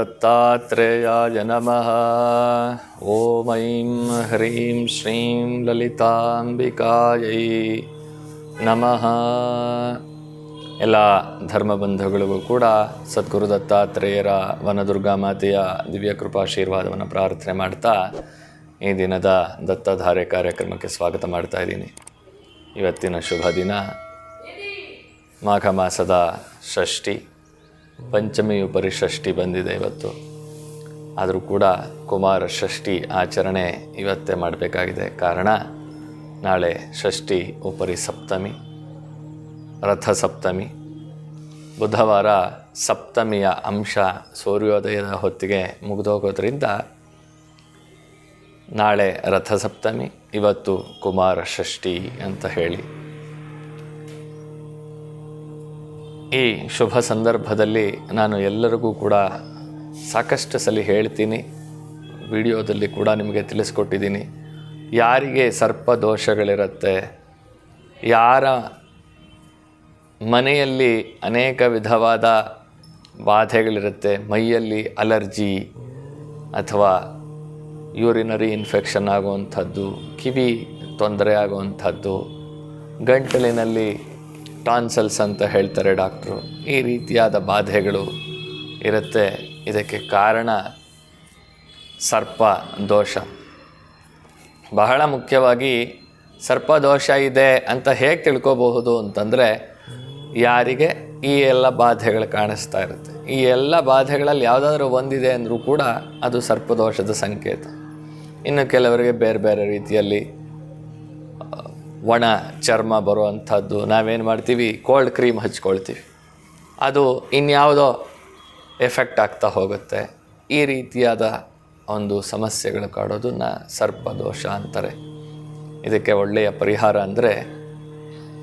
सद्गुरुदत्तात्रेयाय नमः ॐ ऐं ह्रीं श्रीं ಲಲಿತಾಂಬಿಕಾಯೈ ನಮಃ ಎಲ್ಲ ಧರ್ಮಬಂಧುಗಳಿಗೂ ಕೂಡ ಸದ್ಗುರು ದತ್ತಾತ್ರೇಯರ ವನದುರ್ಗಾ ಮಾತೆಯ ದಿವ್ಯ ಕೃಪಾಶೀರ್ವಾದವನ್ನು ಪ್ರಾರ್ಥನೆ ಮಾಡ್ತಾ ಈ ದಿನದ ದತ್ತಧಾರೆ ಕಾರ್ಯಕ್ರಮಕ್ಕೆ ಸ್ವಾಗತ ಮಾಡ್ತಾ ಇದ್ದೀನಿ ಇವತ್ತಿನ ಶುಭ ದಿನ ಮಾಘ ಮಾಸದ ಷಷ್ಠಿ ಪಂಚಮಿಯು ಪರಿಷಷ್ಠಿ ಬಂದಿದೆ ಇವತ್ತು. ಆದರೂ ಕೂಡ ಕುಮಾರ ಷಷ್ಠಿ ಆಚರಣೆ ಇವತ್ತೇ ಮಾಡಬೇಕಾಗಿದೆ. ಕಾರಣ, ನಾಳೆ ಷಷ್ಠಿ ಉಪರಿ ಸಪ್ತಮಿ, ರಥ ಸಪ್ತಮಿ. ಬುಧವಾರ ಸಪ್ತಮಿಯ ಅಂಶ ಸೂರ್ಯೋದಯದ ಹೊತ್ತಿಗೆ ಮುಗಿದೋಗೋದ್ರಿಂದ ನಾಳೆ ರಥಸಪ್ತಮಿ ಇವತ್ತು ಕುಮಾರ ಷಷ್ಠಿ ಅಂತ ಹೇಳಿ ಈ ಶುಭ ಸಂದರ್ಭದಲ್ಲಿ ನಾನು ಎಲ್ಲರಿಗೂ ಕೂಡ ಸಾಕಷ್ಟು ಸಲ ಹೇಳ್ತೀನಿ. ವಿಡಿಯೋದಲ್ಲಿ ಕೂಡ ನಿಮಗೆ ತಿಳಿಸ್ಕೊಟ್ಟಿದ್ದೀನಿ. ಯಾರಿಗೆ ಸರ್ಪ ದೋಷಗಳಿರುತ್ತೆ, ಯಾರ ಮನೆಯಲ್ಲಿ ಅನೇಕ ವಿಧವಾದ ಬಾಧೆಗಳಿರುತ್ತೆ, ಮೈಯಲ್ಲಿ ಅಲರ್ಜಿ ಅಥವಾ ಯೂರಿನರಿ ಇನ್ಫೆಕ್ಷನ್ ಆಗುವಂಥದ್ದು, ಕಿವಿ ತೊಂದರೆ ಆಗುವಂಥದ್ದು, ಗಂಟಲಿನಲ್ಲಿ ಟಾನ್ಸಲ್ಸ್ ಅಂತ ಹೇಳ್ತಾರೆ ಡಾಕ್ಟ್ರು. ಈ ರೀತಿಯಾದ ಬಾಧೆಗಳು ಇರುತ್ತೆ. ಇದಕ್ಕೆ ಕಾರಣ ಸರ್ಪ ದೋಷ. ಬಹಳ ಮುಖ್ಯವಾಗಿ ಸರ್ಪ ದೋಷ ಇದೆ ಅಂತ ಹೇಗೆ ತಿಳ್ಕೋಬಹುದು ಅಂತಂದರೆ, ಯಾರಿಗೆ ಈ ಎಲ್ಲ ಬಾಧೆಗಳು ಕಾಣಿಸ್ತಾ ಇರುತ್ತೆ. ಈ ಎಲ್ಲ ಬಾಧೆಗಳಲ್ಲಿ ಯಾವುದಾದ್ರೂ ಒಂದಿದೆ ಅಂದರೂ ಕೂಡ ಅದು ಸರ್ಪದೋಷದ ಸಂಕೇತ. ಇನ್ನು ಕೆಲವರಿಗೆ ಬೇರೆ ಬೇರೆ ರೀತಿಯಲ್ಲಿ ಒಣ, ಚರ್ಮ ಬರುವಂಥದ್ದು ನಾವೇನು ಮಾಡ್ತೀವಿ? ಕೋಲ್ಡ್ ಕ್ರೀಮ್ ಹಚ್ಕೊಳ್ತೀವಿ. ಅದು ಇನ್ಯಾವುದೋ ಎಫೆಕ್ಟ್ ಆಗ್ತಾ ಹೋಗುತ್ತೆ. ಈ ರೀತಿಯಾದ ಒಂದು ಸಮಸ್ಯೆಗಳು ಕಾಡೋದನ್ನು ಸರ್ಪದೋಷ ಅಂತಾರೆ. ಇದಕ್ಕೆ ಒಳ್ಳೆಯ ಪರಿಹಾರ ಅಂದರೆ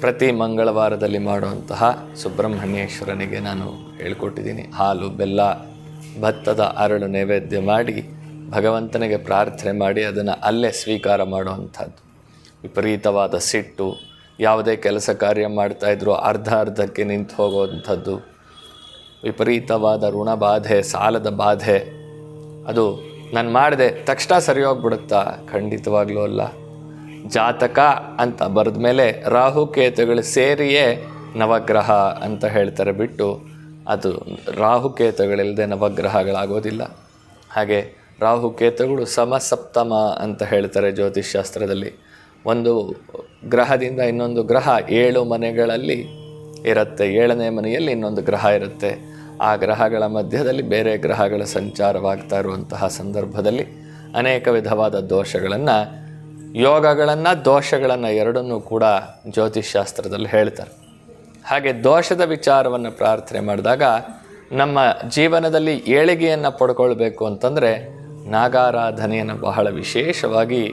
ಪ್ರತಿ ಮಂಗಳವಾರದಲ್ಲಿ ಮಾಡುವಂತಹ ಸುಬ್ರಹ್ಮಣ್ಯೇಶ್ವರನಿಗೆ ನಾನು ಹೇಳ್ಕೊಟ್ಟಿದ್ದೀನಿ. ಹಾಲು, ಬೆಲ್ಲ, ಭತ್ತದ ಅರಳು ನೈವೇದ್ಯ ಮಾಡಿ ಭಗವಂತನಿಗೆ ಪ್ರಾರ್ಥನೆ ಮಾಡಿ ಅದನ್ನು ಅಲ್ಲೇ ಸ್ವೀಕಾರ ಮಾಡುವಂಥದ್ದು. ವಿಪರೀತವಾದ ಸಿಟ್ಟು, ಯಾವುದೇ ಕೆಲಸ ಕಾರ್ಯ ಮಾಡ್ತಾಯಿದ್ರು ಅರ್ಧ ಅರ್ಧಕ್ಕೆ ನಿಂತು ಹೋಗುವಂಥದ್ದು, ವಿಪರೀತವಾದ ಋಣ ಬಾಧೆ, ಸಾಲದ ಬಾಧೆ. ಅದು ನಾನು ಮಾಡಿದೆ ತಕ್ಷಣ ಸರಿ ಹೋಗ್ಬಿಡುತ್ತಾ ಖಂಡಿತವಾಗ್ಲೂ ಅಲ್ಲ. ಜಾತಕ ಅಂತ ಬರೆದ ಮೇಲೆ ರಾಹುಕೇತುಗಳು ಸೇರಿಯೇ ನವಗ್ರಹ ಅಂತ ಹೇಳ್ತಾರೆ ಬಿಟ್ಟು, ಅದು ರಾಹುಕೇತುಗಳಿಲ್ಲದೆ ನವಗ್ರಹಗಳಾಗೋದಿಲ್ಲ. ಹಾಗೆ ರಾಹುಕೇತುಗಳು ಸಮಸಪ್ತಮ ಅಂತ ಹೇಳ್ತಾರೆ ಜ್ಯೋತಿಷ್ಶಾಸ್ತ್ರದಲ್ಲಿ. ಒಂದು ಗ್ರಹದಿಂದ ಇನ್ನೊಂದು ಗ್ರಹ ಏಳು ಮನೆಗಳಲ್ಲಿ ಇರುತ್ತೆ. ಏಳನೇ ಮನೆಯಲ್ಲಿ ಇನ್ನೊಂದು ಗ್ರಹ ಇರುತ್ತೆ. ಆ ಗ್ರಹಗಳ ಮಧ್ಯದಲ್ಲಿ ಬೇರೆ ಗ್ರಹಗಳ ಸಂಚಾರವಾಗ್ತಾ ಇರುವಂತಹ ಸಂದರ್ಭದಲ್ಲಿ ಅನೇಕ ವಿಧವಾದ ದೋಷಗಳನ್ನು, ಯೋಗಗಳನ್ನು, ದೋಷಗಳನ್ನು ಎರಡನ್ನೂ ಕೂಡ ಜ್ಯೋತಿಷ್ಶಾಸ್ತ್ರದಲ್ಲಿ ಹೇಳ್ತಾರೆ. ಹಾಗೆ ದೋಷದ ವಿಚಾರವನ್ನು ಪ್ರಾರ್ಥನೆ ಮಾಡಿದಾಗ ನಮ್ಮ ಜೀವನದಲ್ಲಿ ಏಳಿಗೆಯನ್ನು ಪಡ್ಕೊಳ್ಬೇಕು ಅಂತಂದರೆ ನಾಗಾರಾಧನೆಯನ್ನು ಬಹಳ ವಿಶೇಷವಾಗಿ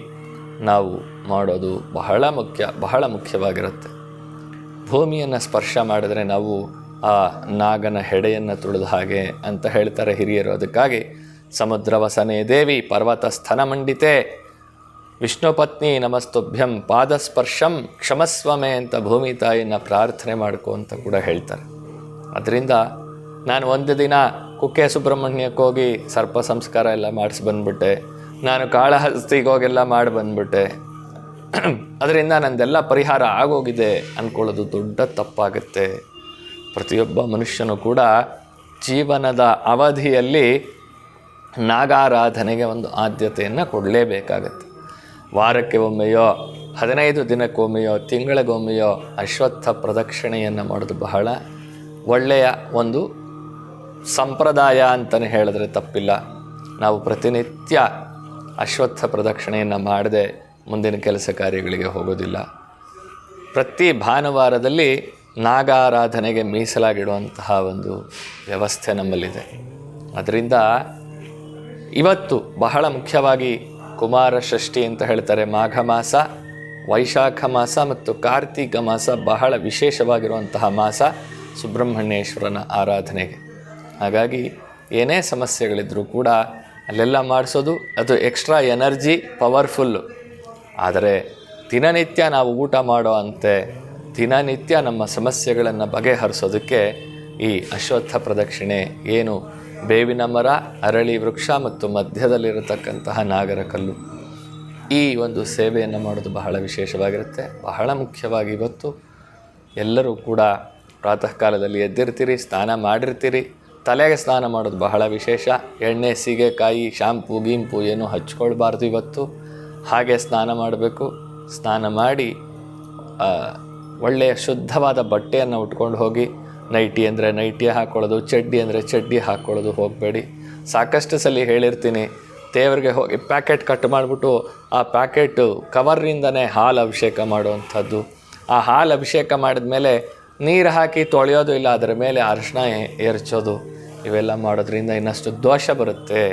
ನಾವು ಮಾಡೋದು ಬಹಳ ಮುಖ್ಯ, ಬಹಳ ಮುಖ್ಯವಾಗಿರುತ್ತೆ. ಭೂಮಿಯನ್ನು ಸ್ಪರ್ಶ ಮಾಡಿದ್ರೆ ನಾವು ಆ ನಾಗನ ಹೆಡೆಯನ್ನು ತುಳಿದ ಹಾಗೆ ಅಂತ ಹೇಳ್ತಾರೆ ಹಿರಿಯರು. ಅದಕ್ಕಾಗಿ ಸಮುದ್ರವಸನೆ ದೇವಿ ಪರ್ವತ ಸ್ಥನ ಮಂಡಿತೆ. ವಿಷ್ಣು ಪತ್ನಿ ನಮಸ್ತುಭ್ಯಂ ಪಾದಸ್ಪರ್ಶಂ ಕ್ಷಮಸ್ವಮೆ ಅಂತ ಭೂಮಿ ತಾಯಿನ ಪ್ರಾರ್ಥನೆ ಮಾಡ್ಕೊ ಅಂತ ಕೂಡ ಹೇಳ್ತಾರೆ. ಅದರಿಂದ ನಾನು ಒಂದು ದಿನ ಕುಕ್ಕೆ ಸುಬ್ರಹ್ಮಣ್ಯಕ್ಕೆ ಹೋಗಿ ಸರ್ಪ ಸಂಸ್ಕಾರ ಎಲ್ಲ ಮಾಡಿಸಿ ಬಂದ್ಬಿಟ್ಟೆ ನಾನು ಕಾಳಹಸ್ತಿಗೆ ಹೋಗೆಲ್ಲ ಮಾಡಿ ಬಂದ್ಬಿಟ್ಟೆ ಅದರಿಂದ ನಂದೆಲ್ಲ ಪರಿಹಾರ ಆಗೋಗಿದೆ ಅಂದ್ಕೊಳ್ಳೋದು ದೊಡ್ಡ ತಪ್ಪಾಗುತ್ತೆ. ಪ್ರತಿಯೊಬ್ಬ ಮನುಷ್ಯನು ಕೂಡ ಜೀವನದ ಅವಧಿಯಲ್ಲಿ ನಾಗಾರಾಧನೆಗೆ ಒಂದು ಆದ್ಯತೆಯನ್ನು ಕೊಡಲೇಬೇಕಾಗತ್ತೆ. ವಾರಕ್ಕೆ ಒಮ್ಮೆಯೋ, ಹದಿನೈದು ದಿನಕ್ಕೊಮ್ಮೆಯೋ ತಿಂಗಳಿಗೊಮ್ಮೆಯೋ ಅಶ್ವತ್ಥ ಪ್ರದಕ್ಷಿಣೆಯನ್ನು ಮಾಡೋದು ಬಹಳ ಒಳ್ಳೆಯ ಒಂದು ಸಂಪ್ರದಾಯ ಅಂತಲೇ ಹೇಳಿದ್ರೆ ತಪ್ಪಿಲ್ಲ. ನಾವು ಪ್ರತಿನಿತ್ಯ ಅಶ್ವತ್ಥ ಪ್ರದಕ್ಷಿಣೆಯನ್ನು ಮಾಡದೆ ಮುಂದಿನ ಕೆಲಸ ಕಾರ್ಯಗಳಿಗೆ ಹೋಗೋದಿಲ್ಲ. ಪ್ರತಿ ಭಾನುವಾರದಲ್ಲಿ ನಾಗಾರಾಧನೆಗೆ ಮೀಸಲಾಗಿಡುವಂತಹ ಒಂದು ವ್ಯವಸ್ಥೆ ನಮ್ಮಲ್ಲಿದೆ. ಅದರಿಂದ ಇವತ್ತು ಬಹಳ ಮುಖ್ಯವಾಗಿ ಕುಮಾರ ಷಷ್ಠಿ ಅಂತ ಹೇಳ್ತಾರೆ. ಮಾಘ ಮಾಸ, ವೈಶಾಖ ಮಾಸ ಮತ್ತು ಕಾರ್ತೀಕ ಮಾಸ ಬಹಳ ವಿಶೇಷವಾಗಿರುವಂತಹ ಮಾಸ ಸುಬ್ರಹ್ಮಣ್ಯೇಶ್ವರನ ಆರಾಧನೆಗೆ. ಹಾಗಾಗಿ ಏನೇ ಸಮಸ್ಯೆಗಳಿದ್ದರೂ ಕೂಡ ಅಲ್ಲೆಲ್ಲ ಮಾಡಿಸೋದು, ಅದು ಎಕ್ಸ್ಟ್ರಾ ಎನರ್ಜಿ ಪವರ್ಫುಲ್ಲು ಆದರೆ ದಿನನಿತ್ಯ ನಾವು ಊಟ ಮಾಡೋ ಅಂತೆ ದಿನನಿತ್ಯ ನಮ್ಮ ಸಮಸ್ಯೆಗಳನ್ನು ಬಗೆಹರಿಸೋದಕ್ಕೆ ಈ ಅಶ್ವತ್ಥ ಪ್ರದಕ್ಷಿಣೆ ಏನು ಬೇವಿನ ಮರ, ಅರಳಿ ವೃಕ್ಷ ಮತ್ತು ಮಧ್ಯದಲ್ಲಿರತಕ್ಕಂತಹ ನಾಗರ ಕಲ್ಲು. ಈ ಒಂದು ಸೇವೆಯನ್ನು ಮಾಡೋದು ಬಹಳ ವಿಶೇಷವಾಗಿರುತ್ತೆ. ಬಹಳ ಮುಖ್ಯವಾಗಿ ಇವತ್ತು ಎಲ್ಲರೂ ಕೂಡ ಪ್ರಾತಃ ಕಾಲದಲ್ಲಿ ಎದ್ದಿರ್ತೀರಿ, ಸ್ನಾನ ಮಾಡಿರ್ತೀರಿ. ತಲೆಗೆ ಸ್ನಾನ ಮಾಡೋದು ಬಹಳ ವಿಶೇಷ. ಎಣ್ಣೆ, ಸೀಗೆಕಾಯಿ, ಶಾಂಪು, ಗೀಂಪು ಏನೂ ಹಚ್ಕೊಳ್ಬಾರ್ದು ಇವತ್ತು. ಹಾಗೆ ಸ್ನಾನ ಮಾಡಬೇಕು. ಸ್ನಾನ ಮಾಡಿ ಒಳ್ಳೆಯ ಶುದ್ಧವಾದ ಬಟ್ಟೆಯನ್ನು ಉಟ್ಕೊಂಡು ಹೋಗಿ, ನೈಟಿ ಅಂದರೆ ನೈಟಿ ಹಾಕ್ಕೊಳ್ಳೋದು ಚಡ್ಡಿ ಅಂದರೆ ಚಡ್ಡಿ ಹಾಕ್ಕೊಳ್ಳೋದು ಹೋಗಬೇಡಿ. ಸಾಕಷ್ಟು ಸಲ ಹೇಳಿರ್ತೀನಿ, ದೇವರಿಗೆ ಹೋಗಿ ಪ್ಯಾಕೆಟ್ ಕಟ್ ಮಾಡಿಬಿಟ್ಟು, ಆ ಪ್ಯಾಕೆಟು ಕವರ್ನಿಂದನೇ ಹಾಲು ಅಭಿಷೇಕ ಮಾಡುವಂಥದ್ದು. ಆ ಹಾಲು ಅಭಿಷೇಕ ಮಾಡಿದ ಮೇಲೆ ನೀರು ಹಾಕಿ ತೊಳೆಯೋದು ಇಲ್ಲ, ಅದರ ಮೇಲೆ ಅರಿಶಿನ ಎರಚೋದು. ಇವೆಲ್ಲ ಮಾಡೋದ್ರಿಂದ ಇನ್ನಷ್ಟು ದೋಷ ಬರುತ್ತೆ.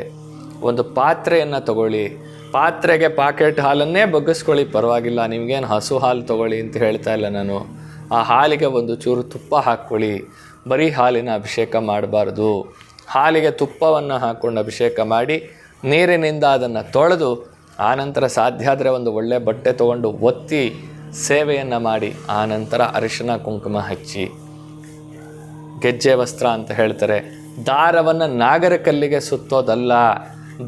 ಒಂದು ಪಾತ್ರೆಯನ್ನು ತಗೊಳ್ಳಿ ಪಾತ್ರೆಗೆ ಪಾಕೆಟ್ ಹಾಲನ್ನೇ ಬಗ್ಗಿಸ್ಕೊಳ್ಳಿ. ಪರವಾಗಿಲ್ಲ, ನಿಮಗೇನು ಹಸು ಹಾಲು ತೊಗೊಳ್ಳಿ ಅಂತ ಹೇಳ್ತಾ ಇಲ್ಲ ನಾನು. ಆ ಹಾಲಿಗೆ ಒಂದು ಚೂರು ತುಪ್ಪ ಹಾಕ್ಕೊಳ್ಳಿ. ಬರೀ ಹಾಲಿನ ಅಭಿಷೇಕ ಮಾಡಬಾರ್ದು. ಹಾಲಿಗೆ ತುಪ್ಪವನ್ನು ಹಾಕ್ಕೊಂಡು ಅಭಿಷೇಕ ಮಾಡಿ, ನೀರಿನಿಂದ ಅದನ್ನು ತೊಳೆದು ಆನಂತರ ಸಾಧ್ಯ ಆದರೆ ಒಂದು ಒಳ್ಳೆ ಬಟ್ಟೆ ತೊಗೊಂಡು ಒತ್ತಿ ಸೇವೆಯನ್ನು ಮಾಡಿ ಆನಂತರ ಅರಿಶಿನ, ಕುಂಕುಮ ಹಚ್ಚಿ. ಗೆಜ್ಜೆ ವಸ್ತ್ರ ಅಂತ ಹೇಳ್ತಾರೆ. ದಾರವನ್ನು ನಾಗರಕಲ್ಲಿಗೆ ಸುತ್ತೋದಲ್ಲ.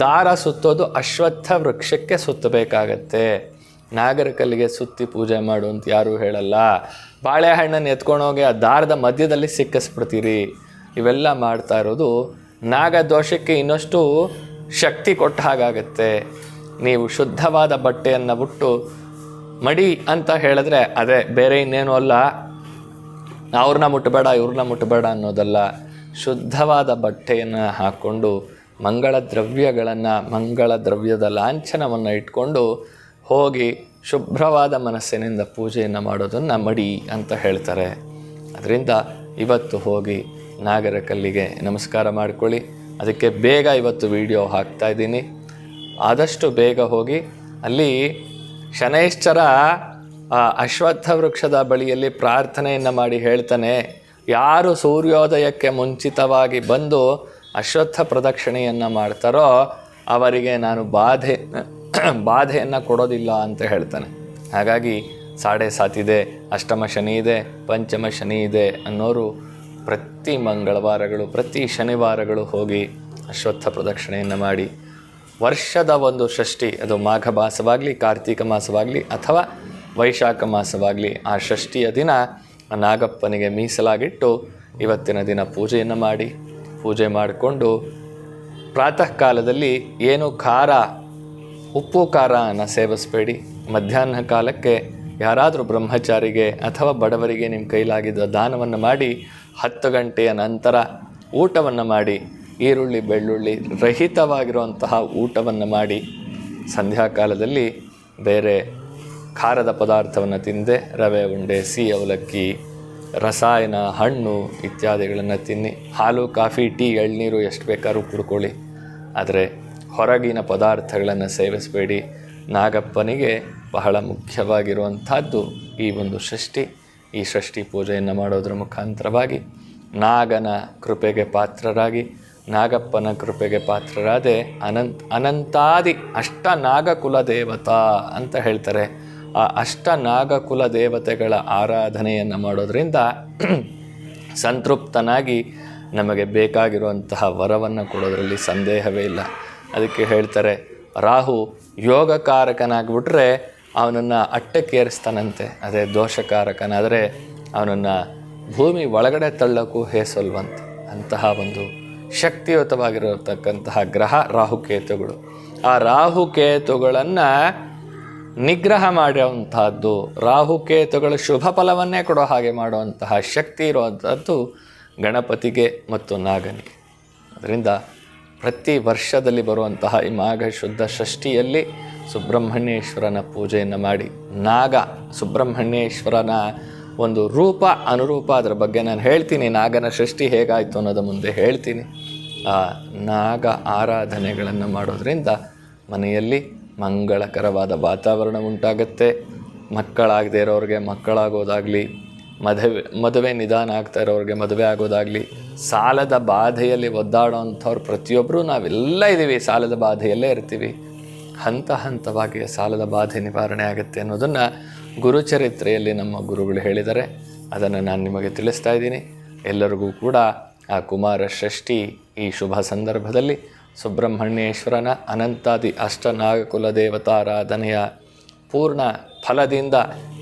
ದಾರ ಸುತ್ತೋದು ಅಶ್ವತ್ಥ ವೃಕ್ಷಕ್ಕೆ ಸುತ್ತಬೇಕಾಗತ್ತೆ. ನಾಗರಕಲ್ಲಿಗೆ ಸುತ್ತಿ ಪೂಜೆ ಮಾಡು ಅಂತ ಯಾರೂ ಹೇಳಲ್ಲ. ಬಾಳೆಹಣ್ಣನ್ನು ಎತ್ಕೊಂಡೋಗಿ ಆ ದಾರದ ಮಧ್ಯದಲ್ಲಿ ಸಿಕ್ಕಿಸ್ಬಿಡ್ತೀರಿ. ಇವೆಲ್ಲ ಮಾಡ್ತಾ ಇರೋದು ನಾಗದೋಷಕ್ಕೆ ಇನ್ನಷ್ಟು ಶಕ್ತಿ ಕೊಟ್ಟ ಹಾಗಾಗತ್ತೆ. ನೀವು ಶುದ್ಧವಾದ ಬಟ್ಟೆಯನ್ನು ಬಿಟ್ಟು ಮಡಿ ಅಂತ ಹೇಳಿದ್ರೆ ಅದೇ ಬೇರೆ ಇನ್ನೇನು ಅಲ್ಲ. ಅವ್ರನ್ನ ಮುಟ್ಟಬೇಡ ಇವ್ರನ್ನ ಮುಟ್ಟಬೇಡ ಅನ್ನೋದಲ್ಲ. ಶುದ್ಧವಾದ ಬಟ್ಟೆಯನ್ನು ಹಾಕ್ಕೊಂಡು ಮಂಗಳ ದ್ರವ್ಯಗಳನ್ನು, ಮಂಗಳ ದ್ರವ್ಯದ ಲಾಂಛನವನ್ನು ಇಟ್ಕೊಂಡು ಹೋಗಿ ಶುಭ್ರವಾದ ಮನಸ್ಸಿನಿಂದ ಪೂಜೆಯನ್ನು ಮಾಡೋದನ್ನು ಮಡಿ ಅಂತ ಹೇಳ್ತಾರೆ. ಅದರಿಂದ ಇವತ್ತು ಹೋಗಿ ನಾಗರ ಕಲ್ಲಿಗೆ ನಮಸ್ಕಾರ ಮಾಡಿಕೊಳ್ಳಿ. ಅದಕ್ಕೆ ಬೇಗ ಇವತ್ತು ವಿಡಿಯೋ ಹಾಕ್ತಾ ಇದ್ದೀನಿ. ಆದಷ್ಟು ಬೇಗ ಹೋಗಿ ಅಲ್ಲಿ ಶನೈಶ್ಚರ ಅಶ್ವತ್ಥ ವೃಕ್ಷದ ಬಳಿಯಲ್ಲಿ ಪ್ರಾರ್ಥನೆಯನ್ನು ಮಾಡಿ ಹೇಳ್ತಾನೆ, ಯಾರು ಸೂರ್ಯೋದಯಕ್ಕೆ ಮುಂಚಿತವಾಗಿ ಬಂದು ಅಶ್ವತ್ಥ ಪ್ರದಕ್ಷಿಣೆಯನ್ನು ಮಾಡ್ತಾರೋ ಅವರಿಗೆ ನಾನು ಬಾಧೆ, ಬಾಧೆಯನ್ನು ಕೊಡೋದಿಲ್ಲ ಅಂತ ಹೇಳ್ತಾನೆ. ಹಾಗಾಗಿ ಸಾಡೆ ಸಾತಿದೆ ಅಷ್ಟಮ ಶನಿ ಇದೆ, ಪಂಚಮ ಶನಿ ಇದೆ ಅನ್ನೋರು ಪ್ರತಿ ಮಂಗಳವಾರಗಳು, ಪ್ರತಿ ಶನಿವಾರಗಳು ಹೋಗಿ ಅಶ್ವತ್ಥ ಪ್ರದಕ್ಷಿಣೆಯನ್ನು ಮಾಡಿ. ವರ್ಷದ ಒಂದು ಷಷ್ಠಿ, ಅದು ಮಾಘ ಮಾಸವಾಗಲಿ, ಕಾರ್ತೀಕ ಮಾಸವಾಗಲಿ ಅಥವಾ ವೈಶಾಖ ಮಾಸವಾಗಲಿ, ಆ ಷಷ್ಠಿಯ ದಿನ ನಾಗಪ್ಪನಿಗೆ ಮೀಸಲಾಗಿಟ್ಟು ಇವತ್ತಿನ ದಿನ ಪೂಜೆಯನ್ನು ಮಾಡಿ. ಪೂಜೆ ಮಾಡಿಕೊಂಡು ಪ್ರಾತಃ ಕಾಲದಲ್ಲಿ ಏನು ಖಾರ, ಉಪ್ಪು ಖಾರನ ಸೇವಿಸಬೇಡಿ. ಮಧ್ಯಾಹ್ನ ಕಾಲಕ್ಕೆ ಯಾರಾದರೂ ಬ್ರಹ್ಮಚಾರಿಗೆ ಅಥವಾ ಬಡವರಿಗೆ ನಿಮ್ಮ ಕೈಲಾಗಿದ್ದ ದಾನವನ್ನು ಮಾಡಿ, ಹತ್ತು ಗಂಟೆಯ ನಂತರ ಊಟವನ್ನು ಮಾಡಿ, ಈರುಳ್ಳಿ, ಬೆಳ್ಳುಳ್ಳಿ ರಹಿತವಾಗಿರುವಂತಹ ಊಟವನ್ನು ಮಾಡಿ, ಸಂಧ್ಯಾಕಾಲದಲ್ಲಿ ಬೇರೆ ಖಾರದ ಪದಾರ್ಥವನ್ನು ತಿಂದೆ, ರವೆ, ಉಂಡೆ, ಸಿಹಿ, ಅವಲಕ್ಕಿ ರಸಾಯನ, ಹಣ್ಣು ಇತ್ಯಾದಿಗಳನ್ನು ತಿನ್ನಿ. ಹಾಲು, ಕಾಫಿ, ಟೀ, ಎಳ್ನೀರು ಎಷ್ಟು ಬೇಕಾದ್ರೂ ಕುಡ್ಕೊಳ್ಳಿ. ಆದರೆ ಹೊರಗಿನ ಪದಾರ್ಥಗಳನ್ನು ಸೇವಿಸಬೇಡಿ. ನಾಗಪ್ಪನಿಗೆ ಬಹಳ ಮುಖ್ಯವಾಗಿರುವಂಥದ್ದು ಈ ಒಂದು ಷಷ್ಠಿ. ಈ ಷಷ್ಠಿ ಪೂಜೆಯನ್ನು ಮಾಡೋದ್ರ ಮುಖಾಂತರವಾಗಿ ನಾಗನ ಕೃಪೆಗೆ ಪಾತ್ರರಾಗಿ, ನಾಗಪ್ಪನ ಕೃಪೆಗೆ ಪಾತ್ರರಾದೆ ಅನಂತ ಅನಂತಾದಿ ಅಷ್ಟ ನಾಗಕುಲ ದೇವತಾ ಅಂತ ಹೇಳ್ತಾರೆ. ಆ ಅಷ್ಟ ನಾಗಕುಲ ದೇವತೆಗಳ ಆರಾಧನೆಯನ್ನು ಮಾಡೋದರಿಂದ ಸಂತೃಪ್ತನಾಗಿ ನಮಗೆ ಬೇಕಾಗಿರುವಂತಹ ವರವನ್ನು ಕೊಡೋದರಲ್ಲಿ ಸಂದೇಹವೇ ಇಲ್ಲ. ಅದಕ್ಕೆ ಹೇಳ್ತಾರೆ, ರಾಹು ಯೋಗಕಾರಕನಾಗ್ಬಿಟ್ರೆ ಅವನನ್ನು ಅಟ್ಟಕ್ಕೇರಿಸ್ತಾನಂತೆ. ಅದೇ ದೋಷಕಾರಕನಾದರೆ ಅವನನ್ನು ಭೂಮಿ ಒಳಗಡೆ ತಳ್ಳೋಕ್ಕೂ ಹೇಸಲ್ವಂತೆ ಅಂತಹ ಒಂದು ಶಕ್ತಿಯುತವಾಗಿರತಕ್ಕಂತಹ ಗ್ರಹ ರಾಹುಕೇತುಗಳು. ಆ ರಾಹುಕೇತುಗಳನ್ನು ನಿಗ್ರಹ ಮಾಡುವಂತಹದ್ದು ರಾಹುಕೇತುಗಳ ಶುಭ ಫಲವನ್ನೇ ಕೊಡೋ ಹಾಗೆ ಮಾಡುವಂತಹ ಶಕ್ತಿ ಇರುವಂಥದ್ದು ಗಣಪತಿಗೆ ಮತ್ತು ನಾಗನಿಗೆ. ಅದರಿಂದ ಪ್ರತಿ ವರ್ಷದಲ್ಲಿ ಬರುವಂತಹ ಈ ಮಾಘ ಶುದ್ಧ ಷಷ್ಠಿಯಲ್ಲಿ ಸುಬ್ರಹ್ಮಣ್ಯೇಶ್ವರನ ಪೂಜೆಯನ್ನು ಮಾಡಿ, ನಾಗ ಸುಬ್ರಹ್ಮಣ್ಯೇಶ್ವರನ ಒಂದು ರೂಪ, ಅನುರೂಪ ಅದರ ಬಗ್ಗೆ ನಾನು ಹೇಳ್ತೀನಿ. ನಾಗನ ಷಷ್ಠಿ ಹೇಗಾಯಿತು ಅನ್ನೋದು ಮುಂದೆ ಹೇಳ್ತೀನಿ. ಆ ನಾಗ ಆರಾಧನೆಗಳನ್ನು ಮಾಡೋದರಿಂದ ಮನೆಯಲ್ಲಿ ಮಂಗಳಕರವಾದ ವಾತಾವರಣ ಉಂಟಾಗತ್ತೆ. ಮಕ್ಕಳಾಗದೇ ಇರೋರಿಗೆ ಮಕ್ಕಳಾಗೋದಾಗಲಿ, ಮದುವೆ ಮದುವೆ ನಿಧಾನ ಆಗ್ತಾ ಇರೋರಿಗೆ ಮದುವೆ ಆಗೋದಾಗಲಿ, ಸಾಲದ ಬಾಧೆಯಲ್ಲಿ ಒದ್ದಾಡೋವಂಥವ್ರು ಪ್ರತಿಯೊಬ್ಬರು ನಾವೆಲ್ಲ ಇದ್ದೀವಿ, ಸಾಲದ ಬಾಧೆಯಲ್ಲೇ ಇರ್ತೀವಿ. ಹಂತ ಹಂತವಾಗಿ ಸಾಲದ ಬಾಧೆ ನಿವಾರಣೆ ಆಗುತ್ತೆ ಅನ್ನೋದನ್ನು ಗುರುಚರಿತ್ರೆಯಲ್ಲಿ ನಮ್ಮ ಗುರುಗಳು ಹೇಳಿದ್ದಾರೆ. ಅದನ್ನು ನಾನು ನಿಮಗೆ ತಿಳಿಸ್ತಾ ಇದ್ದೀನಿ. ಎಲ್ಲರಿಗೂ ಕೂಡ ಆ ಕುಮಾರ ಷಷ್ಠಿ ಈ ಶುಭ ಸಂದರ್ಭದಲ್ಲಿ ಸುಬ್ರಹ್ಮಣ್ಯೇಶ್ವರನ ಅನಂತಾದಿ ಅಷ್ಟನಾಗಕುಲ ದೇವತಾರಾಧನೆಯ ಪೂರ್ಣ ಫಲದಿಂದ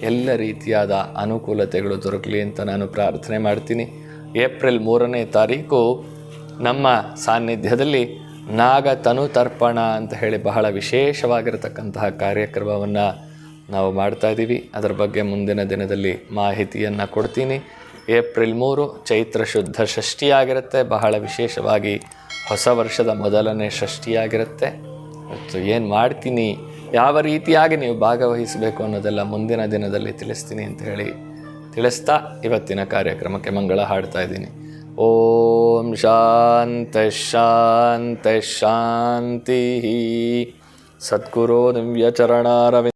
ಎಲ್ಲ ರೀತಿಯಾದ ಅನುಕೂಲತೆಗಳು ದೊರಕಲಿ ಅಂತ ನಾನು ಪ್ರಾರ್ಥನೆ ಮಾಡ್ತೀನಿ. ಏಪ್ರಿಲ್ ಮೂರನೇ ತಾರೀಕು ನಮ್ಮ ಸಾನ್ನಿಧ್ಯದಲ್ಲಿ ನಾಗ ತನು ತರ್ಪಣ ಅಂತ ಹೇಳಿ ಬಹಳ ವಿಶೇಷವಾಗಿರತಕ್ಕಂತಹ ಕಾರ್ಯಕ್ರಮವನ್ನು ನಾವು ಮಾಡ್ತಾ ಇದ್ದೀವಿ. ಅದರ ಬಗ್ಗೆ ಮುಂದಿನ ದಿನದಲ್ಲಿ ಮಾಹಿತಿಯನ್ನು ಕೊಡ್ತೀನಿ. ಏಪ್ರಿಲ್ ಮೂರು ಚೈತ್ರ ಶುದ್ಧ ಷಷ್ಠಿಯಾಗಿರುತ್ತೆ. ಬಹಳ ವಿಶೇಷವಾಗಿ ಹೊಸ ವರ್ಷದ ಮೊದಲನೇ ಷಷ್ಠಿಯಾಗಿರುತ್ತೆ. ಮತ್ತು ಏನು ಮಾಡ್ತೀನಿ? ಯಾವ ರೀತಿಯಾಗಿ ನೀವು ಭಾಗವಹಿಸಬೇಕು ಅನ್ನೋದೆಲ್ಲ ಮುಂದಿನ ದಿನದಲ್ಲಿ ತಿಳಿಸ್ತೀನಿ ಅಂತ ಹೇಳಿ ತಿಳಿಸ್ತಾ ಇವತ್ತಿನ ಕಾರ್ಯಕ್ರಮಕ್ಕೆ ಮಂಗಳ ಹಾಡ್ತಾ ಇದ್ದೀನಿ. ಓಂ ಶಾಂತ ಶಾಂತ ಶಾಂತಿ. ಸದ್ಗುರು ದಿವ್ಯ ಚರಣಾರವಿಂದ.